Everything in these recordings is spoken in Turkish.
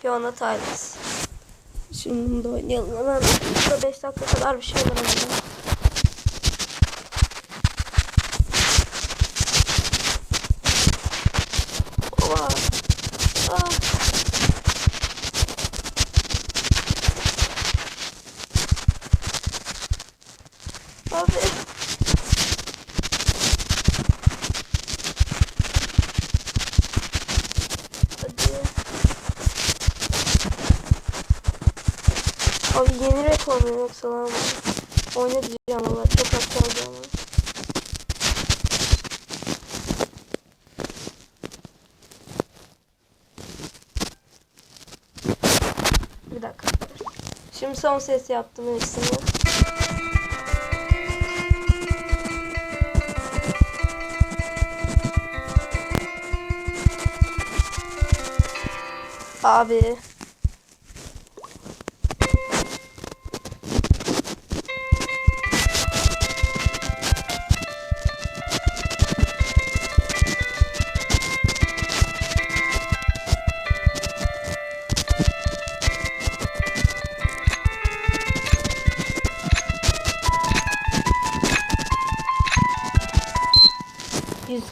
Piyano Tiles. Şimdi bunu da oynayalım. Hemen burada 5 dakika kadar bir şey ama. Oha. Ah. Abi. Hadi. Abi mu yoksa lan? Oyna diyeceğim çok kaldı ama. Bir dakika. Şimdi son ses yaptım hepsini. Abi.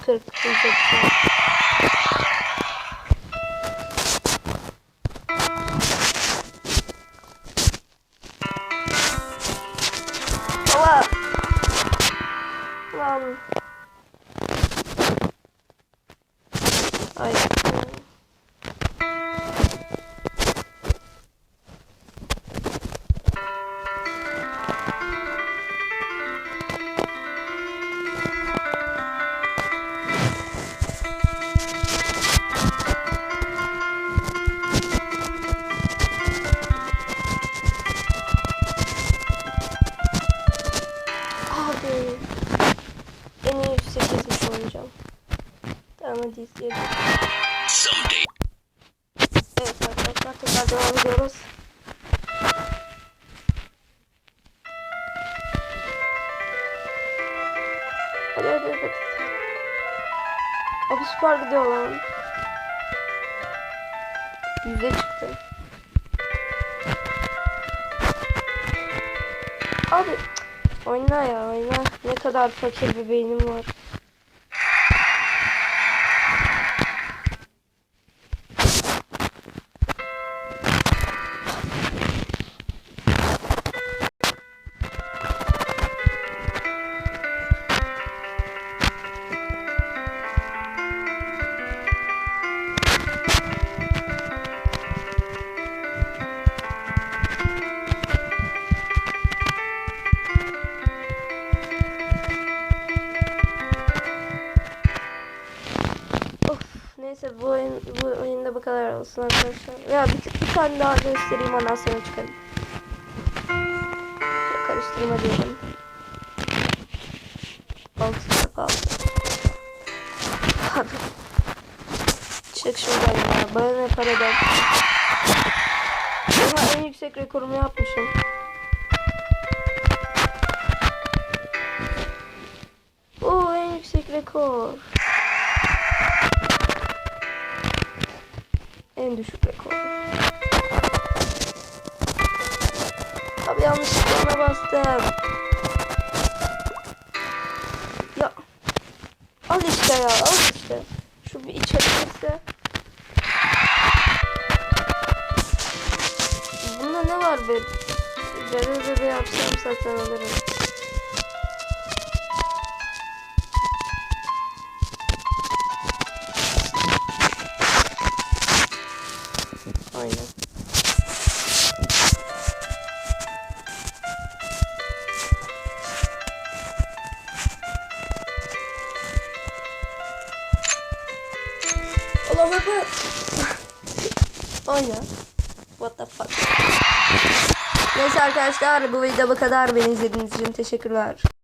sırf kıyacaklar. Baba. 108'miş oynayacağım. Tamam hadi izleyelim. Evet arkadaşlar tekrar devam ediyoruz. Hadi hadi hadi. Abi süper gidiyor lan. Yüzde çıktı. Abi oyna ya oyna. Ne kadar fakir bir beynim var. Neyse bu oyun bu oyunda bu kadar olsun arkadaşlar. Ya bir, bir tane daha göstereyim ondan sonra çıkalım. Şöyle karıştırma diyelim. Altı. Abi. Çık şuradan ya. Bana ne paradan. Oha en yüksek rekorumu yapmışım. Oo en yüksek rekor. En düşük rekor. Abi yanlışlıkla ona bastım. Ya. Al işte ya al işte. Şu bir içebilirse. Bunda ne var be? Bebe bebe yapsam satın alırım. Allah bebe. Aynen. What the fuck. Neyse arkadaşlar bu video bu kadar. Beni izlediğiniz için teşekkürler.